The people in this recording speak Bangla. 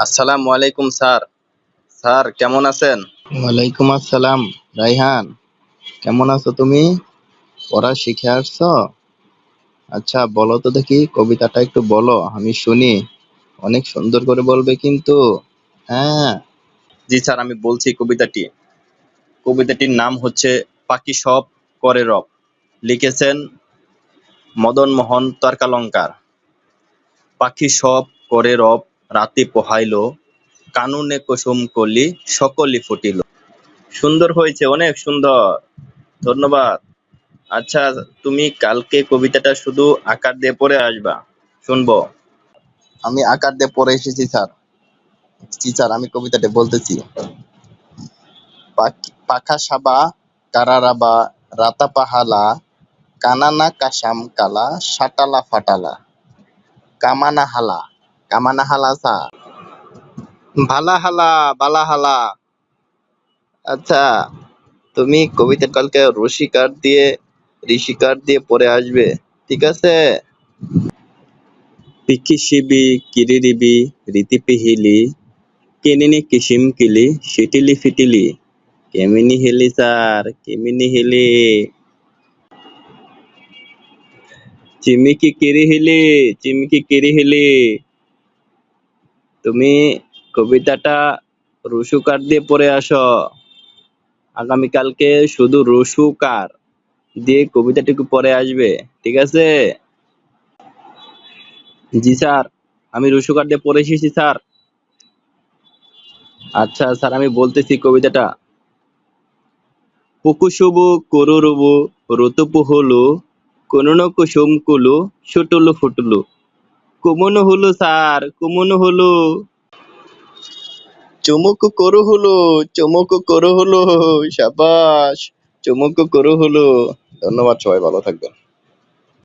আসসালামু আলাইকুম স্যার। স্যার কেমন আছেন? ওয়ালাইকুম আসসালাম রাইহান। কেমন আছো তুমি? পড়া শিখে আসছো? আচ্ছা বলো তো দেখি কবিতাটা একটু বলো আমি শুনি। অনেক সুন্দর করে বলবে কিন্তু হ্যাঁ। জি স্যার আমি বলছি কবিতাটি। কবিতাটির নাম হচ্ছে পাখি সব করে রব। লিখেছেন মদন মোহন তর্কালঙ্কার। পাখি সব করে রব রাতে পোহাইল, কানুনে কুসুম কলি সকলই ফুটিল। সুন্দর হয়েছে, অনেক সুন্দর। ধন্যবাদ। আচ্ছা তুমি কালকে কবিতাটা শুধু আকার দিয়ে পড়ে আসবা। শুনব। আমি আকার দিয়ে পড়ে এসেছি, স্যার। জি, স্যার, আমি কবিতাটা বলতেছি। পাখা সাবা কারারাবা রাতা পাহালা কানানা কাসাম কালা, সাটালা ফাটালা কামানা হালা। কামানা হালা সা ভালা হালা বালা হালা আচ্ছা তুমি কবিতা কালকে রশি কাঠ দিয়ে, ঋষি কাঠ দিয়ে পড়ে আসবে, ঠিক আছে? পিকি শিবি কিরিরিবি রীতি পিহিলি, কিনিনি কিসিম কিলি, সিটিলি ফিটিলি। কেমিনি হিলি স্যার, কেমিনি হিলি। চিমিকি কিরি হিলি, চিমিকি কিরি হিলি। তুমি কবিতাটা রসু কার দিয়ে পড়ে আসো। আগামীকালকে শুধু রসু কার দিয়ে কবিতাটুকু পড়ে আসবে, ঠিক আছে? জি স্যার, আমি রসু কার দিয়ে পড়ে এসেছি স্যার। আচ্ছা স্যার, আমি বলতেছি কবিতাটা। পুকুশুবু করুরুবু ঋতুপু হলু কোন কুসুম কুলু, সুটুলু ফুটুলু। কুমনু হলো, স্যার। কুমনু হলো। চুমুক করো হলো, চমক করো হলো, সাবাস। চুমুক করো হলো। ধন্যবাদ সবাই, ভালো থাকবেন।